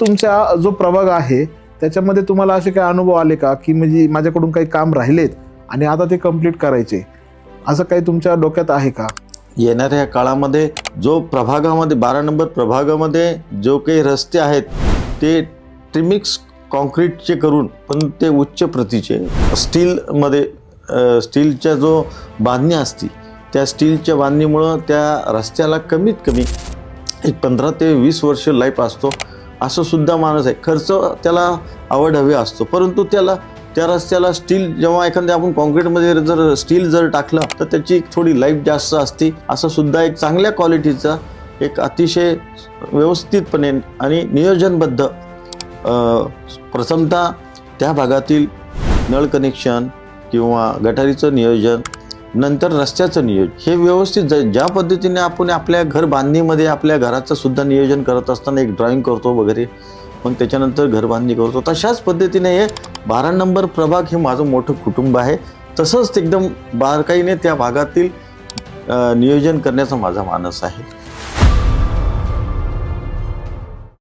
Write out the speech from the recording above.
तुमचा जो प्रभाग आहे त्याच्यामध्ये तुम्हाला असे काही अनुभव आले का? की म्हणजे माझ्याकडून काही काम राहिलेत आणि आता ते कंप्लीट करायचे. असं काही तुमच्या डोक्यात आहे का? येणाऱ्या काळामध्ये जो प्रभागामध्ये बारा नंबर प्रभागामध्ये जो काही रस्ते आहेत ते ट्रिमिक्स कॉन्क्रीटचे करून पण ते उच्च प्रतीचे स्टीलमध्ये स्टीलच्या जो बांधणी असती त्या स्टीलच्या बांधणीमुळं त्या रस्त्याला कमीत कमी एक पंधरा ते वीस वर्ष लाईफ असतो. असं सुद्धा माणूस आहे. खर्च त्याला आवड हवी असतो. परंतु त्याला त्या रस्त्याला स्टील जेव्हा एखाद्या आपण कॉन्क्रीटमध्ये जर स्टील जर टाकलं तर त्याची थोडी लाईफ जास्त असते. असं सुद्धा एक चांगल्या क्वालिटीचा एक अतिशय व्यवस्थितपणे आणि नियोजनबद्ध प्रथमतः त्या भागातील नळ कनेक्शन किंवा गटारीचं नियोजन नंतर रस्त्याचं नियोजन. हे व्यवस्थित ज- ज्या पद्धतीने आपण आपल्या घर बांधणीमध्ये आपल्या घराचं सुद्धा नियोजन करत असताना एक ड्रॉइंग करतो वगैरे मग त्याच्यानंतर घर बांधणी करतो तशाच पद्धतीने हे बारा नंबर प्रभाग हे माझं मोठं कुटुंब आहे. तसंच एकदम बारकाईने त्या भागातील नियोजन करण्याचा माझा मानस आहे.